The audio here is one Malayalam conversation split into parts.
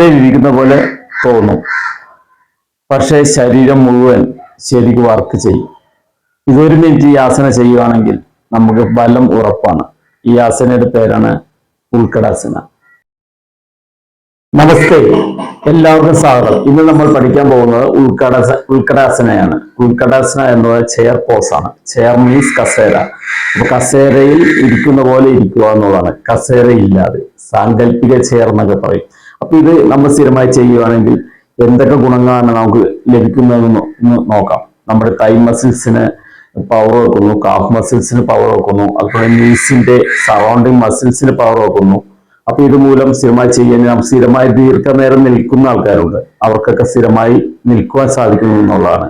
കസേരയിൽ ഇരിക്കുന്ന പോലെ തോന്നും. പക്ഷേ ശരീരം മുഴുവൻ ശരിക്ക് വർക്ക് ചെയ്യും. ഇതൊരു മിനിറ്റ് ഈ ആസന ചെയ്യുകയാണെങ്കിൽ നമുക്ക് ബലം ഉറപ്പാണ്. ഈ ആസനയുടെ പേരാണ് ഉൾക്കടാസന നമസ്തേ. എല്ലാവർക്കും സ്വാഗതം. ഇന്ന് നമ്മൾ പഠിക്കാൻ പോകുന്നത് ഉൾക്കടാസ ഉൾക്കടാസനയാണ് ഉൾക്കടാസന എന്നത് ചെയർ പോസ് ആണ്. ചെയർ മീൻസ് കസേര. അപ്പൊ കസേരയിൽ ഇരിക്കുന്ന പോലെ ഇരിക്കുക എന്നുള്ളതാണ്. കസേര ഇല്ലാതെ സാങ്കല്പിക ചെയർ എന്നൊക്കെ പറയും. അപ്പൊ ഇത് നമ്മൾ സ്ഥിരമായി ചെയ്യുകയാണെങ്കിൽ എന്തൊക്കെ ഗുണങ്ങളാണ് നമുക്ക് ലഭിക്കുന്നതെന്ന് നോക്കാം. നമ്മുടെ തൈ മസിൽസിന് പവർ വെക്കുന്നു കാഫ് മസിൽസിന് പവർ വെക്കുന്നു അതുപോലെ നീസിന്റെ സറൗണ്ടിങ് മസിൽസിന് പവർ വെക്കുന്നു അപ്പൊ ഇതുമൂലം സ്ഥിരമായി ചെയ്യാൻ നാം സ്ഥിരമായി ദീർഘനേരം നിൽക്കുന്ന ആൾക്കാരുണ്ട്. അവർക്കൊക്കെ സ്ഥിരമായി നിൽക്കുവാൻ സാധിക്കുന്നു എന്നുള്ളതാണ്.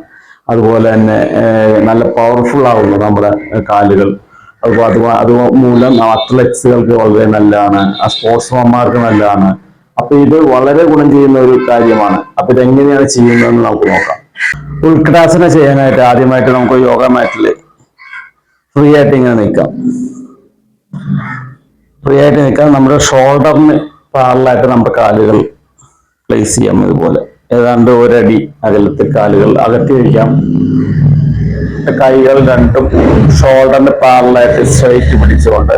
അതുപോലെ തന്നെ നല്ല പവർഫുൾ ആവുന്നു നമ്മുടെ കാലുകൾ. അതുപോലെ അത് അത് മൂലം അത്ലറ്റ്സുകൾക്ക് വളരെ നല്ലതാണ്. ആ സ്പോർട്സ്മാർക്ക് നല്ലതാണ്. അപ്പൊ ഇത് വളരെ ഗുണം ചെയ്യുന്ന ഒരു കാര്യമാണ്. അപ്പൊ ഇതെങ്ങനെയാണ് ചെയ്യുന്നതെന്ന് നമുക്ക് നോക്കാം. ഉൾക്കടാസന ചെയ്യാനായിട്ട് ആദ്യമായിട്ട് നമുക്ക് യോഗ മാറ്റിൽ ഫ്രീ ആയിട്ട് ഇങ്ങനെ നിൽക്കാം. ഫ്രീ ആയിട്ട് നിൽക്കാം നമ്മുടെ ഷോൾഡറിന് പാറലായിട്ട് നമ്മുടെ കാലുകൾ പ്ലേസ് ചെയ്യാം ഇതുപോലെ. ഏതാണ്ട് ഒരടി അകലത്തിൽ കാലുകൾ അകത്തി വയ്ക്കാം. കൈകൾ രണ്ടും ഷോൾഡറിന്റെ പാറലായിട്ട് സ്ട്രൈറ്റ് പിടിച്ചുകൊണ്ട്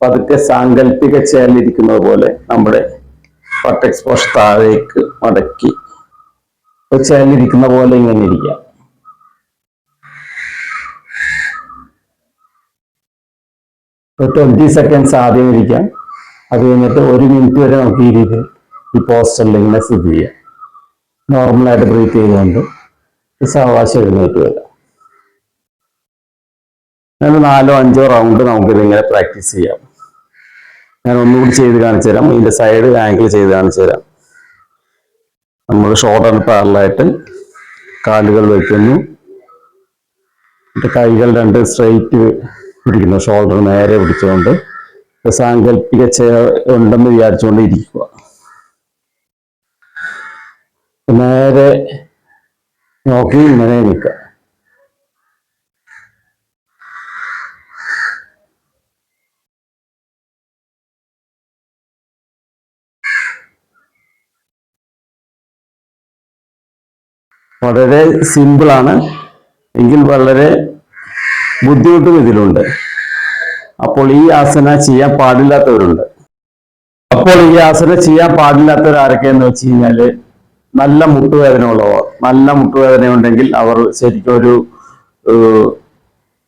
പതുക്കെ സാങ്കല്പിക ചേർന്നിരിക്കുന്നത് പോലെ നമ്മുടെ പട്ടെക്സ് എക്സ്പോഷർ താഴേക്ക് മടക്കി വെച്ചാലിരിക്കുന്ന പോലെ ഇങ്ങനെ ഇരിക്കാം. ഒരു ട്വന്റി സെക്കൻഡ്സ് ആദ്യം ഇരിക്കാം. അത് കഴിഞ്ഞിട്ട് ഒരു മിനിറ്റ് വരെ നമുക്ക് ഈ രീതിയിൽ ഈ പോസ്റ്ററിൽ ഇങ്ങനെ സ്ഥിതി ചെയ്യാം. നോർമലായിട്ട് ബ്രീത്ത് ചെയ്തുകൊണ്ട് സാവകാശം എഴുന്നേറ്റ് വരാം. നാലോ അഞ്ചോ റൗണ്ട് നമുക്കിത് ഇങ്ങനെ പ്രാക്ടീസ് ചെയ്യാം. ഞാൻ ഒന്നുകൂടി ചെയ്ത് കാണിച്ചു തരാം. ഇതിന്റെ സൈഡ് ആംഗിൾ ചെയ്ത് കാണിച്ചു തരാം. നമ്മൾ ഷോൾഡറിന് പാരലായിട്ട് കാലുകൾ വയ്ക്കുന്നു കൈകൾ രണ്ട് സ്ട്രെയിറ്റ് പിടിക്കുന്നു. ഷോൾഡർ നേരെ പിടിച്ചുകൊണ്ട്. സാങ്കല്പിക ഉണ്ടെന്ന് വിചാരിച്ചുകൊണ്ട് ഇരിക്കുക നേരെ നോക്കി ഇങ്ങനെ നിൽക്കുക. വളരെ സിമ്പിളാണ് എങ്കിൽ വളരെ ബുദ്ധിമുട്ടും ഇതിലുണ്ട്. അപ്പോൾ ഈ ആസന ചെയ്യാൻ പാടില്ലാത്തവരുണ്ട്. അപ്പോൾ ഈ ആസന ചെയ്യാൻ പാടില്ലാത്തവർ ആരൊക്കെയെന്ന് വെച്ച് കഴിഞ്ഞാൽ നല്ല മുട്ടുവേദന ഉള്ളവർ നല്ല മുട്ടുവേദന ഉണ്ടെങ്കിൽ അവർ ശരിക്കും ഒരു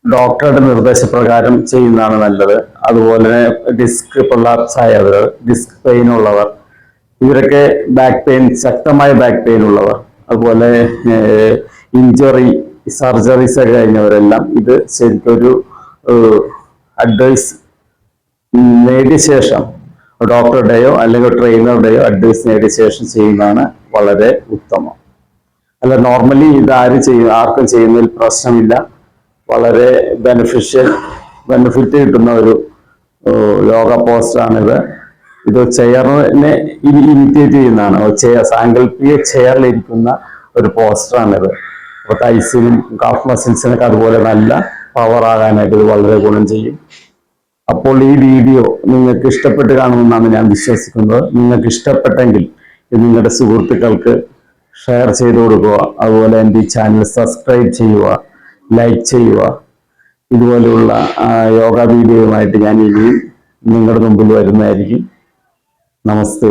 ഡോക്ടറുടെ നിർദ്ദേശപ്രകാരം ചെയ്യുന്നതാണ് നല്ലത്. അതുപോലെ ഡിസ്ക് പൊള്ളാപ്സ് ആയവർ ഡിസ്ക് പെയിൻ ഉള്ളവർ ഇവരൊക്കെ ബാക്ക് പെയിൻ ശക്തമായ ബാക്ക് പെയിൻ ഉള്ളവർ. അതുപോലെ ഇഞ്ചറി സർജറീസ് ഒക്കെ കഴിഞ്ഞവരെല്ലാം ഇത് ശരിക്കൊരു അഡ്വൈസ് നേടിയ ശേഷം ഡോക്ടറുടെയോ അല്ലെങ്കിൽ ട്രെയിനറുടെയോ അഡ്വൈസ് നേടിയ ശേഷം ചെയ്യുന്നതാണ് വളരെ ഉത്തമം. അല്ല നോർമലി ഇത് ആര് ചെയ്യും? ആർക്കും ചെയ്യുന്നതിൽ പ്രശ്നമില്ല. വളരെ ബെനിഫിഷ്യൽ ബെനിഫിറ്റ് കിട്ടുന്ന ഒരു യോഗ പോസ്റ്ററാണിത് ഇത് ചെയറിനെ ഇമിറ്റേറ്റ് ചെയ്യുന്നതാണ്. സാങ്കല്പിക ചെയറിലിരിക്കുന്ന ഒരു പോസ്റ്ററാണിത് അപ്പൊ തൈസിനും കാഫ് മസിൽസിനൊക്കെ അതുപോലെ നല്ല പവർ ആകാനായിട്ട് ഇത് വളരെ ഗുണം ചെയ്യും. അപ്പോൾ ഈ വീഡിയോ നിങ്ങൾക്ക് ഇഷ്ടപ്പെട്ട് കാണുമെന്നാണ് ഞാൻ വിശ്വസിക്കുന്നത്. നിങ്ങൾക്ക് ഇഷ്ടപ്പെട്ടെങ്കിൽ ഇത് നിങ്ങളുടെ സുഹൃത്തുക്കൾക്ക് ഷെയർ ചെയ്ത് കൊടുക്കുക. അതുപോലെ എന്റെ ഈ ചാനൽ സബ്സ്ക്രൈബ് ചെയ്യുക ലൈക്ക് ചെയ്യുക. ഇതുപോലെയുള്ള യോഗ വീഡിയോയുമായിട്ട് ഞാൻ ഇനിയും നിങ്ങളുടെ മുമ്പിൽ വരുന്നതായിരിക്കും. നമസ്തേ